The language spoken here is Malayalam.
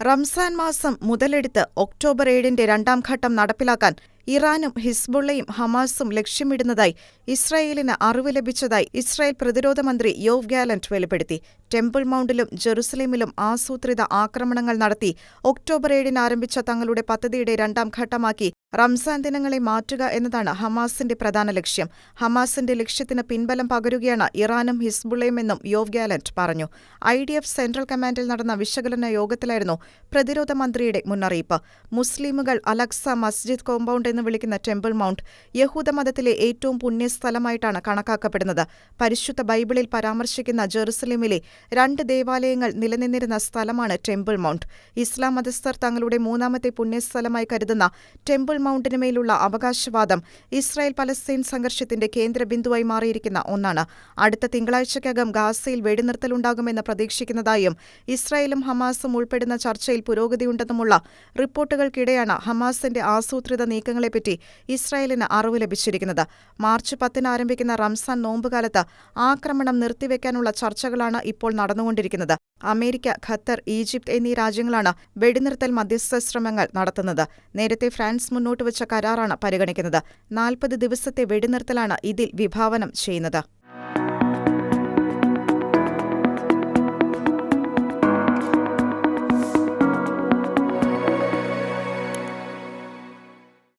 റംസാൻ മാസം മുതലെടുത്ത് ഒക്ടോബർ ഏഴിന്റെ രണ്ടാം ഘട്ടം നടപ്പിലാക്കാൻ ഇറാനും ഹിസ്ബുള്ളയും ഹമാസും ലക്ഷ്യമിടുന്നതായി ഇസ്രായേലിന് അറിവ് ലഭിച്ചതായി ഇസ്രായേൽ പ്രതിരോധ മന്ത്രി യോവ് ഗാലന്റ് വെളിപ്പെടുത്തി. ടെമ്പിൾ മൗണ്ടിലും ജെറുസലേമിലും ആസൂത്രിത ആക്രമണങ്ങൾ നടത്തി ഒക്ടോബർ ഏഴിന് ആരംഭിച്ച തങ്ങളുടെ പദ്ധതിയുടെ രണ്ടാം ഘട്ടമാക്കി റംസാൻ ദിനങ്ങളെ മാറ്റുക എന്നതാണ് ഹമാസിന്റെ പ്രധാന ലക്ഷ്യം. ഹമാസിന്റെ ലക്ഷ്യത്തിന് പിൻബലം പകരുകയാണ് ഇറാനും ഹിസ്ബുള്ളയുമെന്നും യോവ് ഗാലന്റ് പറഞ്ഞു. ഐ ഡി എഫ് സെൻട്രൽ കമാൻഡിൽ നടന്ന വിശകലന യോഗത്തിലായിരുന്നു പ്രതിരോധ മന്ത്രിയുടെ മുന്നറിയിപ്പ്. മുസ്ലിമുകൾ അലക്സ മസ്ജിദ് കോമ്പൗണ്ട് എന്ന് വിളിക്കുന്ന ടെമ്പിൾ മൗണ്ട് യഹൂദമതത്തിലെ ഏറ്റവും പുണ്യസ്ഥലമായിട്ടാണ് കണക്കാക്കപ്പെടുന്നത്. പരിശുദ്ധ ബൈബിളിൽ പരാമർശിക്കുന്ന ജെറുസലേമിലെ രണ്ട് ദേവാലയങ്ങൾ നിലനിന്നിരുന്ന സ്ഥലമാണ് ടെമ്പിൾ മൗണ്ട്. ഇസ്ലാം മതസ്ഥർ തങ്ങളുടെ മൂന്നാമത്തെ പുണ്യസ്ഥലമായി കരുതുന്ന ടെമ്പിൾ മൗണ്ടിനുമേലുള്ള അവകാശവാദം ഇസ്രായേൽ പലസ്തീൻ സംഘർഷത്തിന്റെ കേന്ദ്ര ബിന്ദുവായി മാറിയിരിക്കുന്ന ഒന്നാണ്. അടുത്ത തിങ്കളാഴ്ചയ്ക്കകം ഗാസയിൽ വെടിനിർത്തലുണ്ടാകുമെന്ന് പ്രതീക്ഷിക്കുന്നതായും ഇസ്രായേലും ഹമാസും ഉൾപ്പെടുന്ന ചർച്ചയിൽ പുരോഗതിയുണ്ടെന്നുമുള്ള റിപ്പോർട്ടുകൾക്കിടെയാണ് ഹമാസിന്റെ ആസൂത്രിത നീക്കങ്ങളെപ്പറ്റി ഇസ്രായേലിന് അറിവ് ലഭിച്ചിരിക്കുന്നത്. മാർച്ച് പത്തിന് ആരംഭിക്കുന്ന റംസാൻ നോമ്പുകാലത്ത് ആക്രമണം നിർത്തിവെക്കാനുള്ള ചർച്ചകളാണ് ഇപ്പോൾ നടന്നുകൊണ്ടിരിക്കുന്നത്. അമേരിക്ക ഖത്തർ ഈജിപ്ത് എന്നീ രാജ്യങ്ങളാണ് വെടിനിർത്തൽ മധ്യസ്ഥ ശ്രമങ്ങൾ നടത്തുന്നത്. നേരത്തെ ഫ്രാൻസ് മുന്നോട്ടുവച്ച കരാറാണ് പരിഗണിക്കുന്നത്. നാൽപ്പത് ദിവസത്തെ വെടിനിർത്തലാണ് ഇതിൽ വിഭാവനം ചെയ്യുന്നത്.